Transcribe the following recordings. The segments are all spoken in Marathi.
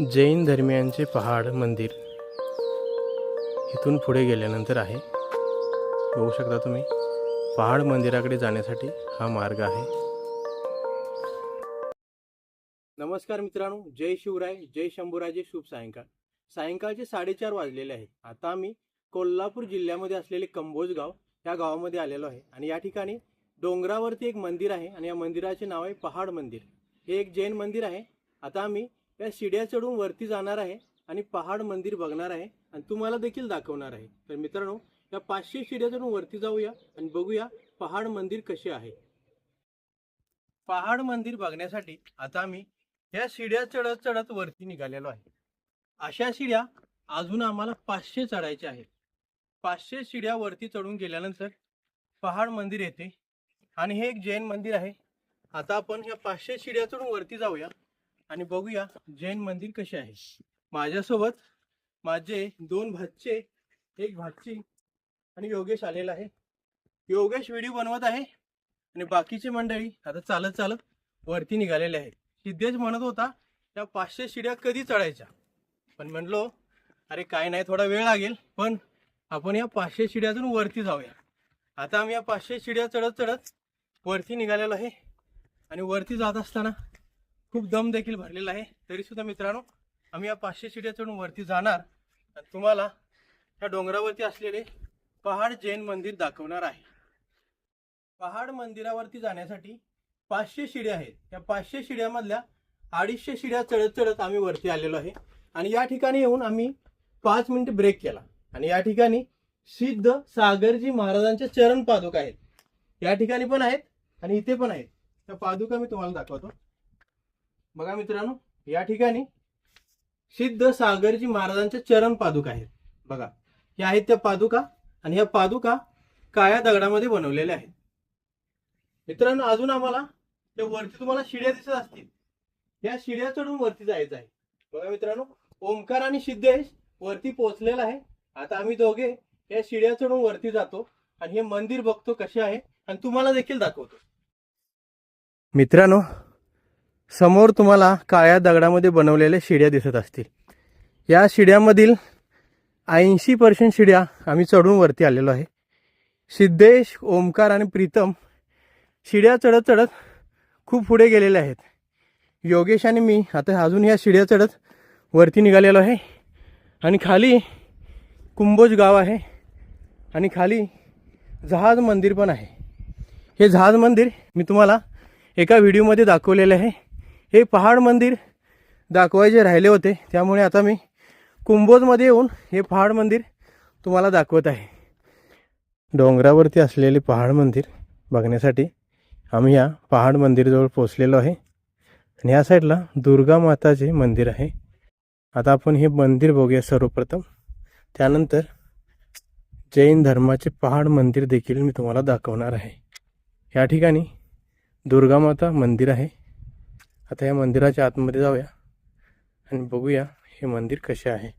जैन धर्मियांचे पहाड मंदिर इथून पुढे गेल्यानंतर आहे. बघू शकता तुम्ही पहाड मंदिराकडे जाण्यासाठी हा मार्ग आहे. नमस्कार मित्रांनो जय शिवराय जय शंभूराजे शुभ सायंकाळ. सायंकाळचे साडेचार वाजलेले आहेत. आता आम्ही कोल्हापूर जिल्ह्यामध्ये असलेले कंबोज गाव या गावामध्ये आलेलो आहे आणि या ठिकाणी डोंगरावरती एक मंदिर आहे आणि या मंदिराचे नाव आहे पहाड मंदिर. हे एक जैन मंदिर आहे. आता आम्ही या शिड्या चढून वरती जाणार आहे आणि पहाड मंदिर बघणार आहे आणि तुम्हाला देखील दाखवणार आहे. तर मित्रांनो या पाचशे शिड्या चढून वरती जाऊया आणि बघूया पहाड मंदिर कसे आहे. पहाड मंदिर बघण्यासाठी आता आम्ही या शिड्या चढत चढत वरती निघालेलो आहे. अशा शिड्या अजून आम्हाला पाचशे चढायच्या आहेत. पाचशे शिड्या वरती चढून गेल्यानंतर पहाड मंदिर येते. आणि हे एक जैन मंदिर आहे. आता आपण या पाचशे शिड्या चढून वरती जाऊया. आणि बघूया जैन मंदिर कसे आहे. माझ्यासोबत माझे दोन भाचे एक भाची आणि योगेश आलेला आहे. योगेश व्हिडिओ बनवत आहे आणि बाकीची मंडळी आता चालत चालत वरती निघालेले आहे सिद्धेश म्हणत होता त्या पाचशे शिड्या कधी चढायच्या? पण म्हणलो अरे काय नाही थोडा वेळ लागेल पण आपण या पाचशे शिड्यातून वरती जाऊया. आता आम्ही या पाचशे शिड्या चढत चढत वरती निघालेलो आहे. आणि वरती जात असताना खूप दम देखील भरलेला आहे. तरी सुद्धा मित्रांनो आम्ही या पाचशे शिड्या चढून वरती जाणार. आणि तुम्हाला या डोंगरावरती असलेले पहाड जैन मंदिर दाखवणार आहे. पहाड मंदिरावरती जाण्यासाठी पाचशे शिड्या आहेत. त्या पाचशे शिड्यामधल्या अडीचशे शिड्या चढत चढत आम्ही वरती आलेलो आहे. आणि या ठिकाणी येऊन आम्ही पाच मिनिट ब्रेक केला. आणि या ठिकाणी सिद्ध सागरजी महाराजांचे चरण पादुका आहेत. या ठिकाणी पण आहेत आणि इथे पण आहेत. त्या पादुका मी तुम्हाला दाखवतो. बघा मित्रांनो या ठिकाणी सिद्ध सागरजी महाराजांच्या चरण पादुका आहेत. बघा या आहेत त्या पादुका आणि ह्या पादुका काळ्या दगडामध्ये बनवलेल्या आहेत. मित्रांनो अजून आम्हाला त्या वरती तुम्हाला शिड्या दिसत असतील. या शिड्या चढून वरती जायचं आहे. बघा मित्रांनो ओमकार आणि सिद्धेश वरती पोहोचलेला आहे. आता आम्ही दोघे या शिड्या चढून वरती जातो आणि हे मंदिर बघतो कसे आहे आणि तुम्हाला देखील दाखवतो. मित्रांनो समोर तुम्हाला काळ्या दगडामध्ये बनवलेल्या शिड्या दिसत असतील. या शिड्यामधील ऐंशी पर्सेंट शिड्या आम्ही चढून वरती आलेलो आहे. सिद्धेश ओमकार आणि प्रीतम शिड्या चढत चढत खूप पुढे गेलेले आहेत. योगेश आणि मी आता अजून या शिड्या चढत वरती निघालेलो आहे. आणि खाली कुंभोज गाव आहे आणि खाली जहाज मंदिर पण आहे. हे जहाज मंदिर मी तुम्हाला एका व्हिडिओमध्ये दाखवलेलं आहे. हे पहाड मंदिर दाखवायचे राहिले होते. त्यामुळे आता मी कुंभोजमध्ये येऊन हे पहाड मंदिर तुम्हाला दाखवत आहे. डोंगरावरती असलेले पहाड मंदिर बघण्यासाठी आम्ही या पहाड मंदिरजवळ पोचलेलो आहे. आणि या साईडला दुर्गा माताचे मंदिर आहे. आता आपण हे मंदिर बघूया सर्वप्रथम. त्यानंतर जैन धर्माचे पहाड मंदिर देखील मी तुम्हाला दाखवणार आहे. या ठिकाणी दुर्गामाता मंदिर आहे. आता या मंदिराच्या आतमध्ये जाऊया आणि बघूया हे मंदिर कसे आहे.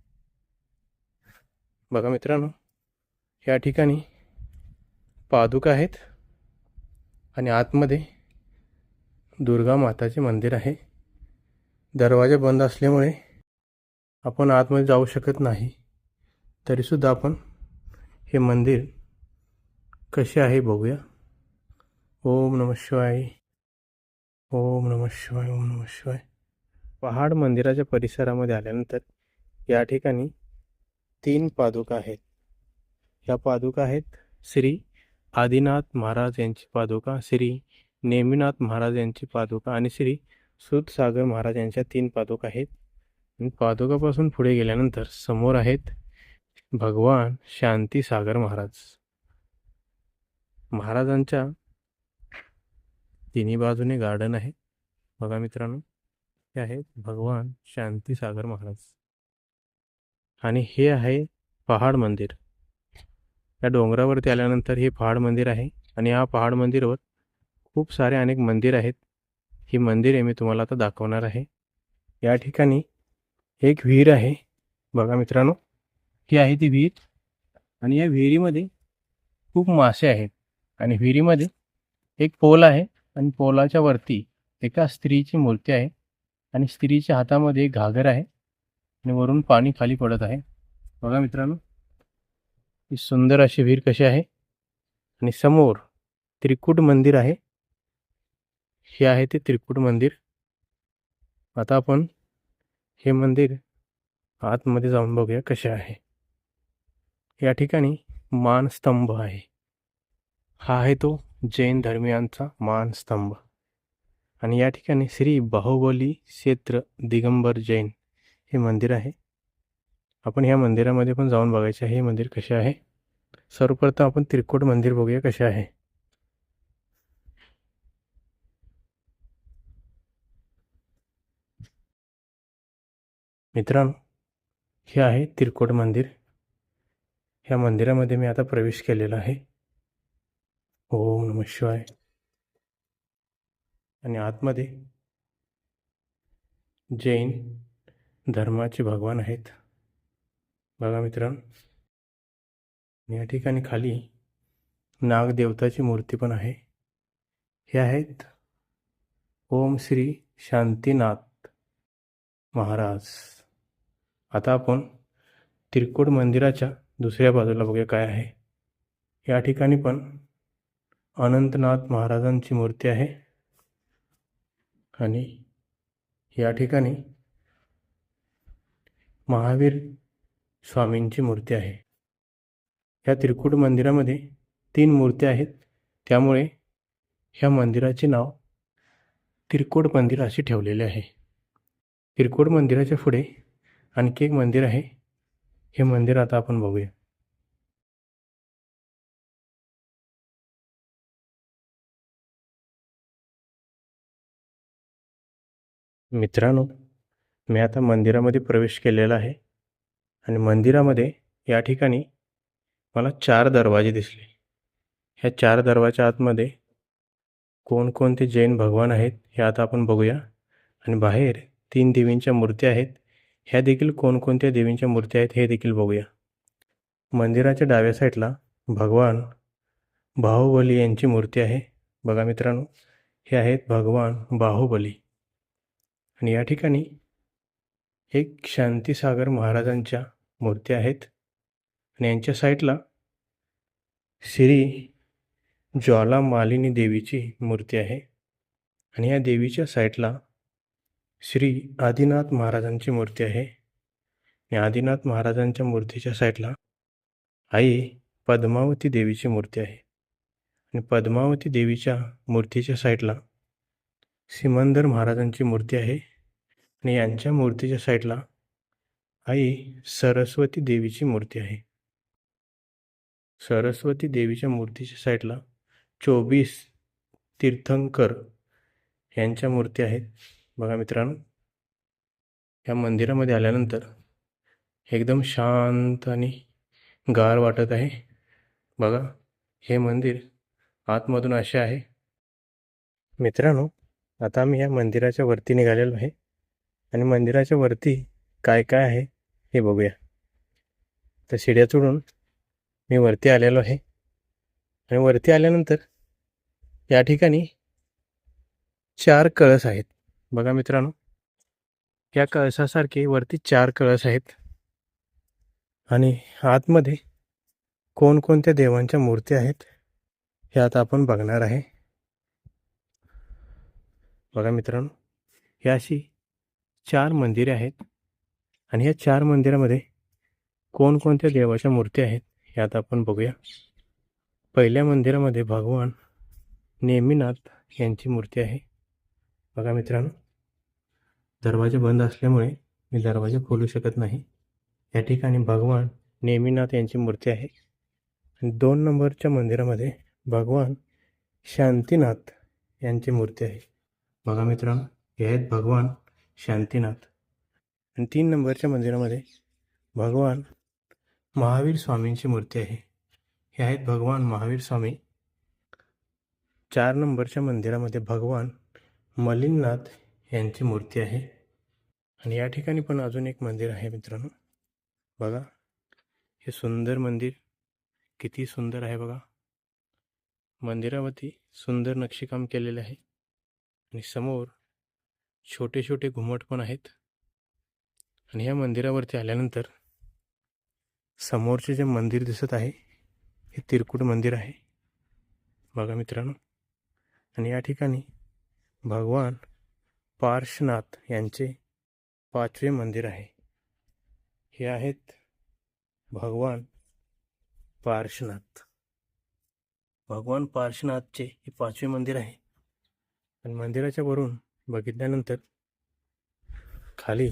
बघा मित्रांनो या ठिकाणी पादुका आहेत आणि आतमध्ये दुर्गा माताचे मंदिर आहे. दरवाजा बंद असल्यामुळे आपण आतमध्ये जाऊ शकत नाही. तरीसुद्धा आपण हे मंदिर कसे आहे बघूया. ओम नम शिवाय. ओम नम शिवाय ओम नम शिवाय. पहाड मंदिराच्या परिसरामध्ये आल्यानंतर या ठिकाणी तीन पादुका आहेत. या पादुका आहेत श्री आदिनाथ महाराज यांची पादुका श्री नेमिनाथ महाराज यांची पादुका आणि श्री सुतसागर महाराज यांच्या तीन पादुका आहेत. आणि पादुकापासून पुढे गेल्यानंतर समोर आहेत भगवान शांतीसागर महाराज. महाराजांच्या तिन्ही बाजूने गार्डन आहे. बघा मित्रांनो हे आहेत भगवान शांतीसागर महाराज. आणि हे आहे पहाड मंदिर. या डोंगरावरती आल्यानंतर हे पहाड मंदिर आहे आणि या पहाड मंदिरावर खूप सारे अनेक मंदिर आहेत. ही मंदिरे मी तुम्हाला आता दाखवणार आहे. या ठिकाणी एक विहीर आहे. बघा मित्रांनो ही आहे ती विहीर. आणि या विहिरीमध्ये खूप मासे आहेत. आणि विहिरीमध्ये एक पोल आहे. आणि पोलाच्या वरती एका स्त्रीची मूर्ती आहे आणि स्त्रीच्या हातामध्ये एक घागर आहे आणि वरून पाणी खाली पडत आहे. बघा मित्रांनो ही सुंदर अशी विहीर कशी आहे आणि समोर त्रिकूट मंदिर आहे. हे आहे ते त्रिकूट मंदिर. आता आपण हे मंदिर आतमध्ये जाऊन बघूया कसे आहे. या ठिकाणी मानस्तंभ आहे. हा आहे तो जैन धर्मियांचा मानस्तंभ आणि या ठिकाणी श्री बाहुबली क्षेत्र दिगंबर जैन हे मंदिर आहे. आपण ह्या मंदिरामध्ये पण जाऊन बघायचे आहे. हे मंदिर कसे आहे? सर्वप्रथम आपण त्रिकोट मंदिर बघूया कसे आहे. मित्रांनो हे आहे त्रिकोट मंदिर. ह्या मंदिरामध्ये मी आता प्रवेश केलेला आहे. ओम नम शिवाय आणि आतमध्ये जैन धर्माचे भगवान आहेत. बघा मित्रांनो. या ठिकाणी खाली नागदेवताची मूर्ती पण आहे. हे आहेत ओम श्री शांतीनाथ महाराज. आता आपण त्रिकोट मंदिराच्या दुसऱ्या बाजूला बघूया काय आहे. या ठिकाणी पण अनंतनाथ महाराजांची मूर्ती आहे. आणि या ठिकाणी महावीर स्वामींची मूर्ती आहे. या त्रिकूट मंदिरामध्ये तीन मूर्त्या आहेत. त्यामुळे ह्या मंदिराचे नाव त्रिकोट मंदिर असे ठेवलेले आहे. त्रिकोट मंदिराच्या पुढे आणखी एक मंदिर आहे. हे मंदिर आता आपण बघूया. मित्रांनो मी आता मंदिरामध्ये प्रवेश केलेला आहे आणि मंदिरामध्ये या ठिकाणी मला चार दरवाजे दिसले. ह्या चार दरवाजा आतमध्ये कोणकोणते जैन भगवान आहेत हे आता आपण बघूया. आणि बाहेर तीन देवींच्या मूर्त्या आहेत. ह्या देखील कोणकोणत्या देवींच्या मूर्त्या आहेत हे देखील बघूया. मंदिराच्या डाव्या साईडला भगवान बाहुबली यांची मूर्ती आहे. बघा मित्रांनो हे आहेत भगवान बाहुबली. आणि या ठिकाणी एक शांतीसागर महाराजांच्या मूर्त्या आहेत. आणि यांच्या साईडला श्री ज्वाला मालिनी देवीची मूर्ती आहे. आणि या देवीच्या साईडला श्री आदिनाथ महाराजांची मूर्ती आहे. आणि आदिनाथ महाराजांच्या मूर्तीच्या साईडला आई पद्मावती देवीची मूर्ती आहे. आणि पद्मावती देवीच्या मूर्तीच्या साईडला सिमंदर महाराजांची मूर्ती आहे. आणि यांच्या मूर्तीच्या साईडला आई सरस्वती देवीची मूर्ती आहे. सरस्वती देवीच्या मूर्तीच्या साईडला चोवीस तीर्थंकर यांच्या मूर्ती आहेत. बघा मित्रांनो या मंदिरामध्ये आल्यानंतर एकदम शांत आणि गार वाटत आहे. बघा हे मंदिर आतमधून असे आहे. मित्रांनो आता आम्ही या मंदिराच्या वरती निघालेलो आहे. आणि मंदिराच्या वरती काय काय आहे हे बघूया. तर शिड्या चढून मी वरती आलेलो आहे. आणि वरती आल्यानंतर या ठिकाणी चार कळस आहेत. बघा मित्रांनो या कळसासारखे वरती चार कळस आहेत. आणि आतमध्ये कोणकोणत्या देवांच्या मूर्ती आहेत हे आता आपण बघणार आहे. बघा मित्रांनो ही अशी चार मंदिरे आहेत आणि या चार मंदिरामध्ये कोणकोणत्या देवाच्या मूर्ती आहेत हे आता आपण बघूया. पहिल्या मंदिरामध्ये भगवान नेमीनाथ यांची मूर्ती आहे. बघा मित्रांनो दरवाजे बंद असल्यामुळे मी दरवाजे खोलू शकत नाही. या ठिकाणी भगवान नेमीनाथ यांची मूर्ती आहे. आणि दोन नंबरच्या मंदिरामध्ये भगवान शांतीनाथ यांची मूर्ती आहे. बघा मित्रांनो हे आहेत भगवान शांतीनाथ. आणि तीन नंबरच्या मंदिरामध्ये भगवान महावीर स्वामींची मूर्ती आहे. हे आहेत भगवान महावीर स्वामी. चार नंबरच्या मंदिरामध्ये भगवान मलिननाथ यांची मूर्ती आहे. आणि या ठिकाणी पण अजून एक मंदिर आहे मित्रांनो. बघा हे सुंदर मंदिर. किती सुंदर आहे बघा. मंदिरावरती सुंदर नक्षीकाम केलेले आहे. आणि समोर छोटे छोटे घुमट पण आहेत. आणि या मंदिरावरती आल्यानंतर समोरचे जे मंदिर दिसत आहे हे तिरकुट मंदिर आहे. बघा मित्रांनो आणि या ठिकाणी भगवान पार्श्वनाथ यांचे पाचवे मंदिर आहे. हे आहेत भगवान पार्श्वनाथ. भगवान पार्श्वनाथचे हे पाचवे मंदिर आहे. आणि मंदिराच्या वरून बघितल्यानंतर खाली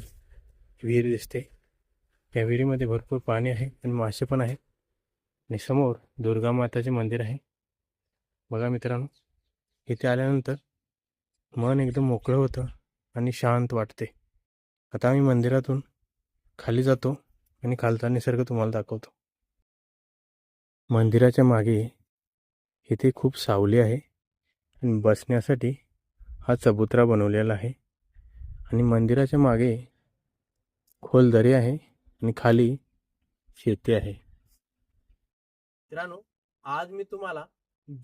विहीर दिसते. त्या विहिरीमध्ये भरपूर पाणी आहे आणि मासे पण आहेत आणि समोर दुर्गा माताचे मंदिर आहे. बघा मित्रांनो इथे आल्यानंतर मन एकदम मोकळं होतं आणि शांत वाटते. आता आम्ही मंदिरातून खाली जातो आणि खालचा निसर्ग तुम्हाला दाखवतो. मंदिराच्या मागे इथे खूप सावली आहे आणि बसण्यासाठी हा चबुतरा बनवलेला आहे. आणि मंदिराच्या मागे खोल दरी आहे आणि खाली शेती आहे. मित्रांनो आज मी तुम्हाला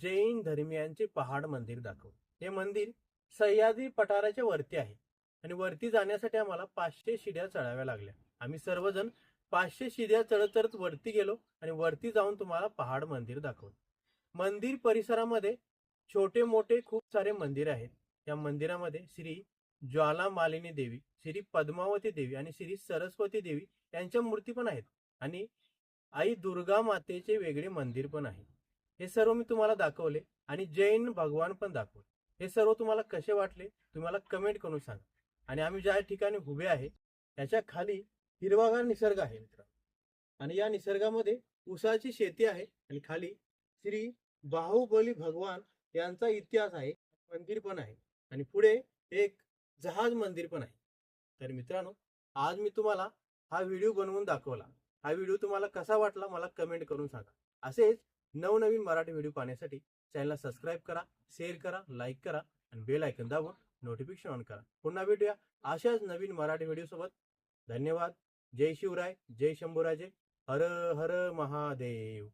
जैन धर्मियांचे पहाड मंदिर दाखव. हे मंदिर सह्याद्री पठाराच्या वरती आहे. आणि वरती जाण्यासाठी आम्हाला पाचशे शिड्या चढाव्या लागल्या. आम्ही सर्वजण पाचशे शिड्या चढत चढत वरती गेलो आणि वरती जाऊन तुम्हाला पहाड मंदिर दाखवलं मंदिर परिसरामध्ये छोटे मोठे खूप सारे मंदिर आहेत. या मंदिरामध्ये श्री ज्वालामालिनी देवी श्री पद्मावती देवी आणि श्री सरस्वती देवी यांच्या मूर्ती पण आहेत आणि आई दुर्गा मातेचे वेगळे मंदिर पण आहे. हे सर्व मी तुम्हाला दाखवले आणि जैन भगवान पण दाखवले. हे सर्व तुम्हाला कसे वाटले तुम्हाला कमेंट करून सांगा. आणि आम्ही ज्या ठिकाणी उभे आहे त्याच्याखाली हिरवागार निसर्ग आहे मित्र. आणि या निसर्गामध्ये उसाची शेती आहे आणि खाली श्री बाहुबली भगवान यांचा इतिहास आहे मंदिर पण आहे. आणि पुढे एक जहाज मंदिर पण आहे. तर मित्रांनो आज मी तुम्हाला हा व्हिडिओ बनवून दाखवला. हा व्हिडिओ तुम्हाला कसा वाटला मला कमेंट करून सांगा. असेच नवनवीन मराठी व्हिडिओ पाहण्यासाठी चॅनलला सबस्क्राईब करा शेअर करा लाईक करा आणि बेल ऐकून दाबून नोटिफिकेशन ऑन करा. पुन्हा भेटूया अशाच नवीन मराठी व्हिडिओ सोबत. धन्यवाद. जय शिवराय. जय शंभूराजे. हर हर महादेव.